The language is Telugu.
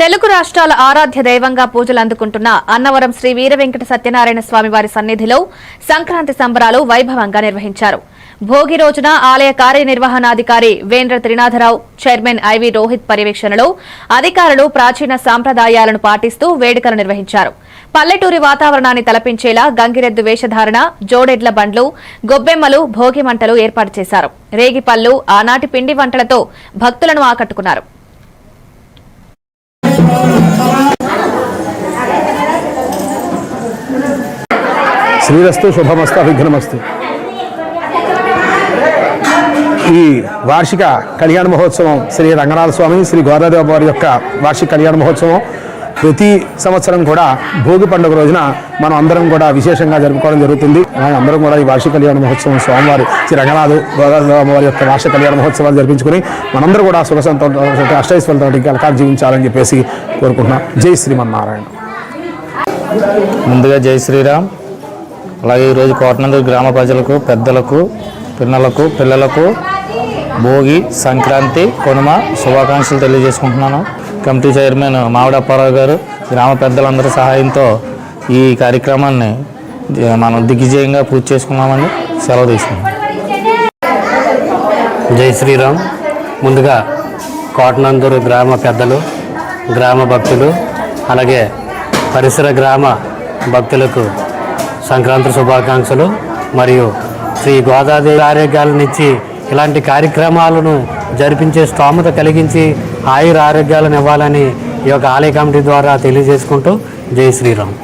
తెలుగు రాష్ట్రాల ఆరాధ్య దైవంగా పూజలు అందుకుంటున్న అన్నవరం శ్రీ వీరవెంకట సత్యనారాయణ స్వామి వారి సన్నిధిలో సంక్రాంతి సంబరాలు వైభవంగా నిర్వహించారు. భోగి రోజున ఆలయ కార్యనిర్వహణాధికారి వేంద్ర త్రినాథరావు చైర్మన్ ఐవి రోహిత్ పర్యవేక్షణలో అధికారులు ప్రాచీన సాంప్రదాయాలను పాటిస్తూ వేడుకలు నిర్వహించారు. పల్లెటూరి వాతావరణాన్ని తలపించేలా గంగిరెద్దు వేషధారణ జోడెడ్ల బండ్లు గొబ్బెమ్మలు భోగి మంటలు ఏర్పాటు చేశారు. రేగిపళ్ళు ఆనాటి పిండి వంటలతో భక్తులను ఆకట్టుకున్నారు. శ్రీరస్తు శుభమస్తు అభిఘ్నమస్తు ఈ వార్షిక కళ్యాణ మహోత్సవం శ్రీ రంగనాథ స్వామి శ్రీ గోదాదేవ వారి యొక్క వార్షిక కళ్యాణ మహోత్సవం ప్రతి సంవత్సరం కూడా భోగి పండుగ రోజున మనం అందరం కూడా విశేషంగా జరుపుకోవడం జరుగుతుంది. మనం అందరం కూడా ఈ వార్షిక కళ్యాణ మహోత్సవం స్వామివారి శ్రీ రంగనాథ్ గోదావరి వారి యొక్క వార్షిక కళ్యాణ మహోత్సవాలు జరిపించుకుని మనందరూ కూడా సుఖ సంతోషంతో అష్టైశ్వర్యంతో కలకాలు జీవించాలని చెప్పేసి కోరుకుంటున్నాం. జై శ్రీమన్నారాయణ. ముందుగా జై శ్రీరామ్. అలాగే ఈరోజు కోటనందూరు గ్రామ ప్రజలకు పెద్దలకు పిల్లలకు పిల్లలకు భోగి సంక్రాంతి కొనుమ శుభాకాంక్షలు తెలియజేసుకుంటున్నాను. కమిటీ చైర్మన్ మామిడి అప్పారావు గారు గ్రామ పెద్దలందరి సహాయంతో ఈ కార్యక్రమాన్ని మనం దిగ్విజయంగా పూర్తి చేసుకున్నామని సెలవు తీసుకున్నాం జై శ్రీరామ్. ముందుగా కోటనందూరు గ్రామ పెద్దలు గ్రామ భక్తులు అలాగే పరిసర గ్రామ భక్తులకు సంక్రాంతి శుభాకాంక్షలు మరియు శ్రీ గోదాదేవి ఆరోగ్యాలనిచ్చి ఇలాంటి కార్యక్రమాలను జరిపించే స్తోమత కలిగించి ఆయుర ఆరోగ్యాలను ఇవ్వాలని ఈ యొక్క ఆలయ కమిటీ ద్వారా తెలియజేసుకుంటూ జై శ్రీరామ్.